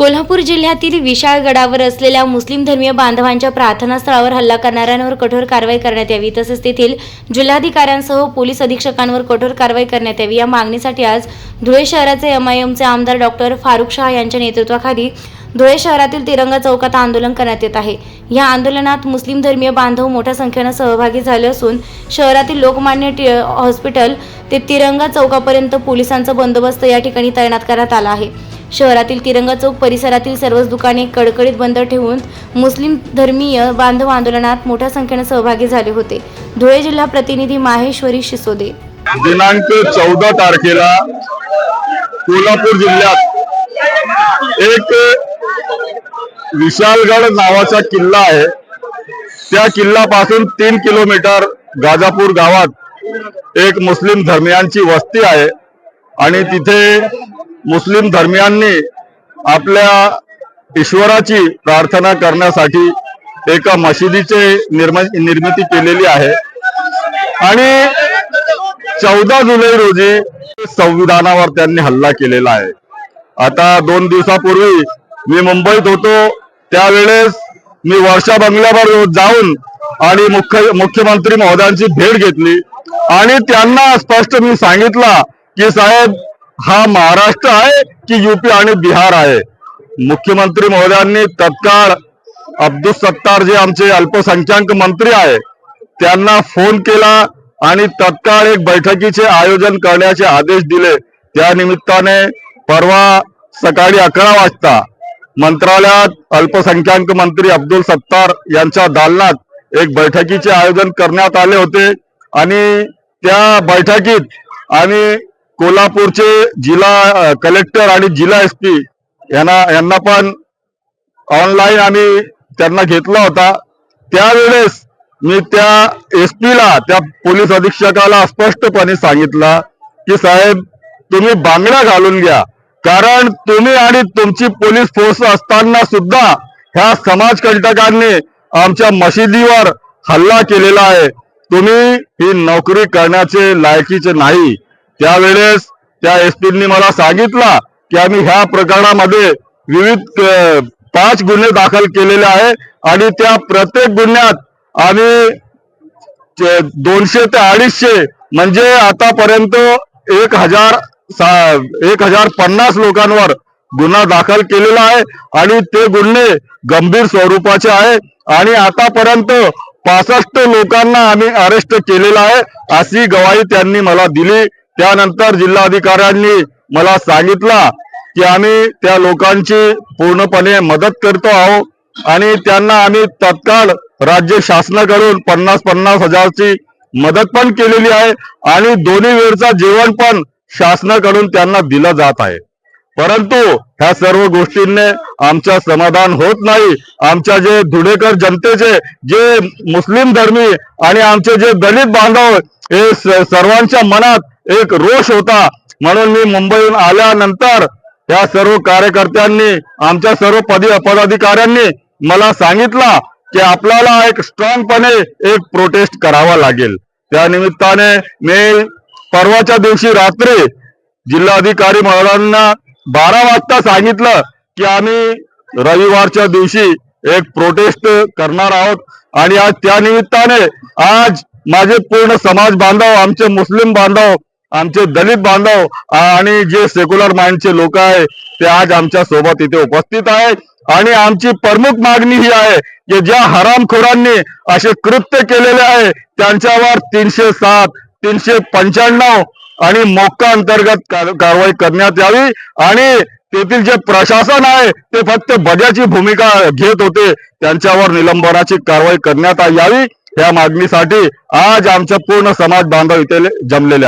कोल्हापूर जिल्ह्यातील विशाळगडावर असलेल्या मुस्लिम धर्मीय बांधवांच्या प्रार्थनास्थळावर हल्ला करणाऱ्यांवर कठोर कारवाई करण्यात यावी. तसेच तेथील जिल्हाधिकाऱ्यांसह पोलीस अधीक्षकांवर कठोर कारवाई करण्यात यावी. या मागणीसाठी आज धुळे शहराचे एमआयएमचे आमदार डॉक्टर फारुख शाह यांच्या नेतृत्वाखाली धुळे शहरातील तिरंगा चौकात आंदोलन करण्यात येत आहे. या आंदोलनात मुस्लिम धर्मीय बांधव मोठ्या संख्येनं सहभागी झाले असून शहरातील लोकमान्य टी हॉस्पिटल ते तिरंगा चौकापर्यंत पोलिसांचा बंदोबस्त या ठिकाणी तैनात करण्यात आला आहे. शहरातील तिरंगा चौक परिसरातील सर्वच दुकाने कडकडीत बंद ठेवून मुस्लिम धर्मीय बांधव आंदोलनात मोठ्या संख्येने सहभागी झाले होते. धुळे जिल्हा प्रतिनिधी माहेश्वरी शिसोदे. दिनांक चौदा तारखेला कोल्हापूर जिल्ह्यात एक विशालगड नावाचा किल्ला आहे. त्या किल्ल्यापासून तीन किलोमीटर गाजापूर गावात एक मुस्लिम धर्मियांची वस्ती आहे आणि तिथे मुस्लिम धर्मियांनी आपल्या ईश्वराची प्रार्थना करण्यासाठी एका मशिदीचे निर्म निर्मिती केलेली आहे. आणि चौदा जुलै रोजी संविधानावर त्यांनी हल्ला केलेला आहे. आता दोन दिवसापूर्वी मी मुंबईत होतो. त्यावेळेस मी वर्षा बंगल्यावर जाऊन आणि मुख्य मुख्यमंत्री महोदयांची भेट घेतली. आणि त्यांना स्पष्ट मी सांगितलं की साहेब हा महाराष्ट्र आहे की युपी आणि बिहार आहे. मुख्यमंत्री महोदयांनी तत्काळ अब्दुल सत्तार जे आमचे अल्पसंख्याक मंत्री आहे त्यांना फोन केला आणि तत्काळ एक बैठकीचे आयोजन करण्याचे आदेश दिले. त्या निमित्ताने परवा सकाळी अकरा वाजता मंत्रालयात अल्पसंख्याक मंत्री अब्दुल सत्तार यांच्या दालनात एक बैठकीचे आयोजन करण्यात आले होते आणि त्या बैठकीत आणि कोल्हापूरचे जिल्हा कलेक्टर आणि जिल्हा एस पी यांना यांना पण ऑनलाईन आम्ही त्यांना घेतला होता. त्यावेळेस मी त्या एस पीला त्या पोलीस अधीक्षकाला स्पष्टपणे सांगितलं की साहेब तुम्ही बांगड्या घालून घ्या. कारण तुम्ही आणि तुमची पोलीस फोर्स असताना सुद्धा ह्या समाजकंटकांनी आमच्या मशिदीवर हल्ला केलेला आहे. तुम्ही ही नोकरी करण्याचे लायकीचे नाही. त्यावेळेस त्या एसपींनी मला सांगितलं की आम्ही ह्या प्रकरणामध्ये विविध पाच गुन्हे दाखल केलेले आहे आणि त्या प्रत्येक गुन्ह्यात आम्ही दोनशे ते अडीचशे म्हणजे आतापर्यंत एक हजार सा- एक हजार पन्नास लोकांवर गुन्हा दाखल केलेला आहे आणि ते गुन्हे गंभीर स्वरूपाचे आहे आणि आतापर्यंत पासष्ट लोकांना आम्ही अरेस्ट केलेला आहे अशी गवाही त्यांनी मला दिली. त्यानंतर जिल्हाधिकाऱ्यांनी मला सांगितलं की आम्ही त्या लोकांची पूर्णपणे मदत करतो आहोत आणि त्यांना आम्ही तत्काळ राज्य शासनाकडून पन्नास पन्नास हजारची मदत पण केलेली आहे आणि दोन्ही वेळचा जेवण पण शासनाकडून त्यांना दिलं जात आहे. परंतु ह्या सर्व गोष्टींनी आमच्या समाधान होत नाही. आमच्या जे धुळेकर जनतेचे जे मुस्लिम धर्मी आणि आमचे जे दलित बांधव हे सर्वांच्या मनात एक रोष होता. म्हणून मी मुंबईहून आल्यानंतर या सर्व कार्यकर्त्यांनी आमच्या सर्व पदी पदाधिकाऱ्यांनी मला सांगितलं की आपल्याला एक स्ट्रॉंगपणे एक प्रोटेस्ट करावा लागेल. त्या निमित्ताने मी परवाच्या दिवशी रात्री जिल्हाधिकारी महोदयांना बारा वाजता सांगितलं की आम्ही रविवारच्या दिवशी एक प्रोटेस्ट करणार आहोत. आणि आज त्या निमित्ताने आज माझे पूर्ण समाज बांधव आमचे मुस्लिम बांधव आमचे दलित बांधव आणि जे सेक्युलर माइंडचे लोक आहे ते आज आमच्यासोबत इथे उपस्थित आहे आणि आमची प्रमुख मागणी ही आहे की ज्या हरामखोरांनी असे कृत्य केलेले आहे त्यांच्यावर तीनशे सात तीनशे पंच्याण्णव आणि मोक्का अंतर्गत कारवाई करण्यात यावी. आणि तेथील जे प्रशासन आहे ते फक्त बजाची भूमिका घेत होते. त्यांच्यावर निलंबनाची कारवाई करण्यात यावी. या मागणीसाठी आज आमच्या पूर्ण समाज बांधव इथे जमलेले